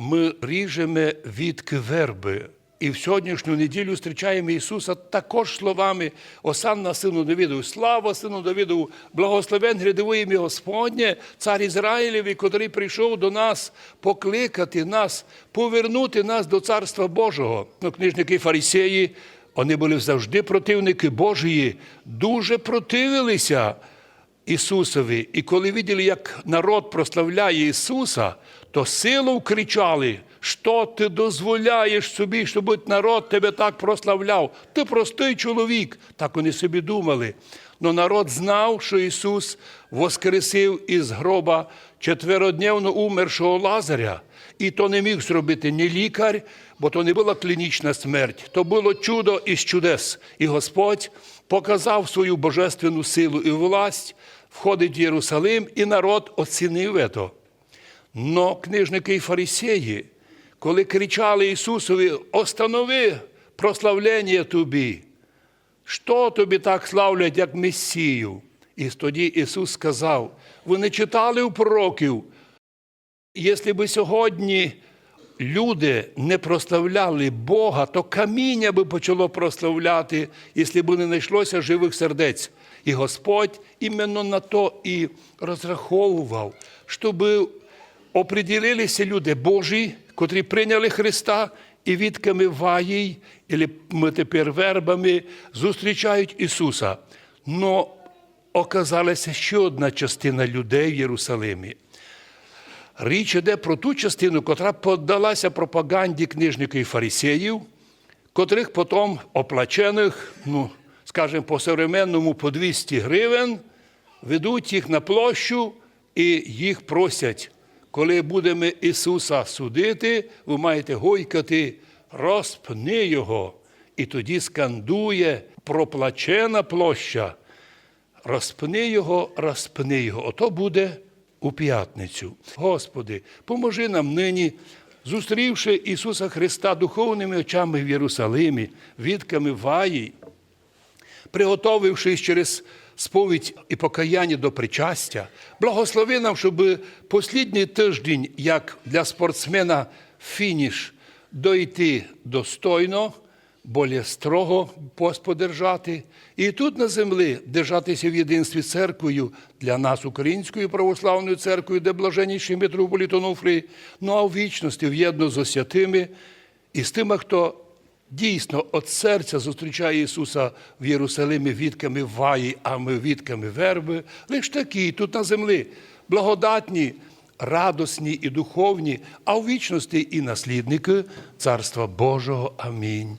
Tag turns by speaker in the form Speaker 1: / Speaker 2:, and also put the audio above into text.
Speaker 1: ми ріжемо відки верби. І в сьогоднішню неділю зустрічаємо Ісуса також словами Осанна сину Давидову, слава сину Давидову, благословен грядове ім'я Господнє, цар Ізраїлеві, котрий прийшов до нас покликати нас, повернути нас до Царства Божого. Ну, книжники фарисеї, вони були завжди противники Божії, дуже противилися Ісусові. І коли виділи, як народ прославляє Ісуса, то силу кричали, що ти дозволяєш собі, щоб народ тебе так прославляв. Ти простий чоловік. Так вони собі думали. Но народ знав, що Ісус воскресив із гроба четверодневно умершого Лазаря. І то не міг зробити ні лікар, бо то не була клінічна смерть, то було чудо із чудес. І Господь показав свою божественну силу і власть, входить в Єрусалим, і народ оцінив це. Но книжники і фарисеї, коли кричали Ісусові, останови прославлення тобі, що тобі так славлять, як Месію? І тоді Ісус сказав: ви не читали у пророків, Якщо б сьогодні люди не прославляли Бога, то каміння би почало прославляти, якщо б не знайшлося живих сердець. І Господь іменно на то і розраховував, щоб оприділилися люди Божі, котрі прийняли Христа і відками ваїй, ми тепер вербами зустрічають Ісуса. Но оказалася ще одна частина людей в Єрусалимі. Річ іде про ту частину, котра поддалася пропаганді книжників і фарисеїв, котрих потім оплачених, ну, скажімо, по современному по 200 гривень, ведуть їх на площу і їх просять, коли будемо Ісуса судити, ви маєте гойкати, розпни Його. І тоді скандує проплачена площа. Розпни його, розпни його. Ото буде у п'ятницю. Господи, поможи нам нині, зустрівши Ісуса Христа духовними очами в Єрусалимі, відками ваї, приготовившись через сповідь і покаяння до причастя, благослови нам, щоб послідній тиждень, як для спортсмена фініш, дойти достойно, более строго пост подержати, і тут на землі держатися в єдинстві церквою для нас, Українською православною церквою, де блаженніший митрополит Онуфрій, ну а в вічності в'єдно з освятими і з тими, хто дійсно від серця зустрічає Ісуса в Єрусалимі відками ваї, а ми відками верби, лиш такі тут на землі, благодатні, радосні і духовні, а в вічності і наслідники Царства Божого. Амінь.